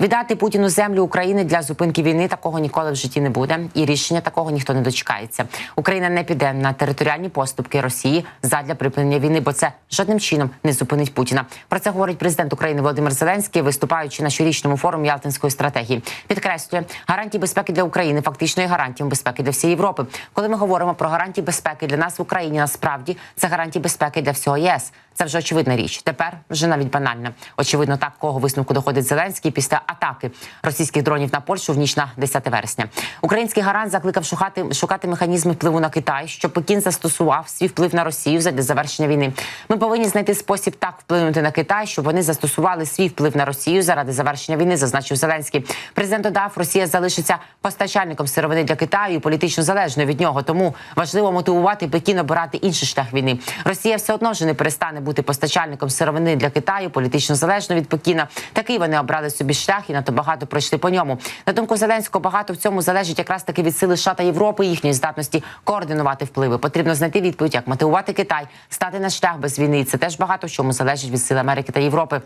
Віддати Путіну землю України для зупинки війни такого ніколи в житті не буде, і рішення такого ніхто не дочекається. Україна не піде на територіальні поступки Росії задля припинення війни, бо це жодним чином не зупинить Путіна. Про це говорить президент України Володимир Зеленський, виступаючи на щорічному форумі Ялтинської стратегії. Підкреслює гарантії безпеки для України, фактично є гарантією безпеки для всієї Європи. Коли ми говоримо про гарантії безпеки для нас в Україні, насправді це гарантії безпеки для всього ЄС. Це вже очевидна річ. Тепер вже навіть банальна. Очевидно, такого висновку доходить Зеленський після атаки російських дронів на Польщу в ніч на 10 вересня. Український гарант закликав шукати шукати механізми впливу на Китай, щоб Пекін застосував свій вплив на Росію задля завершення війни. Ми повинні знайти спосіб так вплинути на Китай, щоб вони застосували свій вплив на Росію заради завершення війни, зазначив Зеленський. Президент додав, Росія залишиться постачальником сировини для Китаю і політично залежною від нього. Тому важливо мотивувати Пекін обирати інший шлях війни. Росія все одно вже не перестане бути постачальником сировини для Китаю, політично залежно від Пекіна. Такий вони обрали собі шлях і надто багато пройшли по ньому. На думку Зеленського, багато в цьому залежить якраз таки від сили США та Європи, їхньої здатності координувати впливи. Потрібно знайти відповідь, як мотивувати Китай, стати на шлях без війни. Це теж багато в чому залежить від сил Америки та Європи.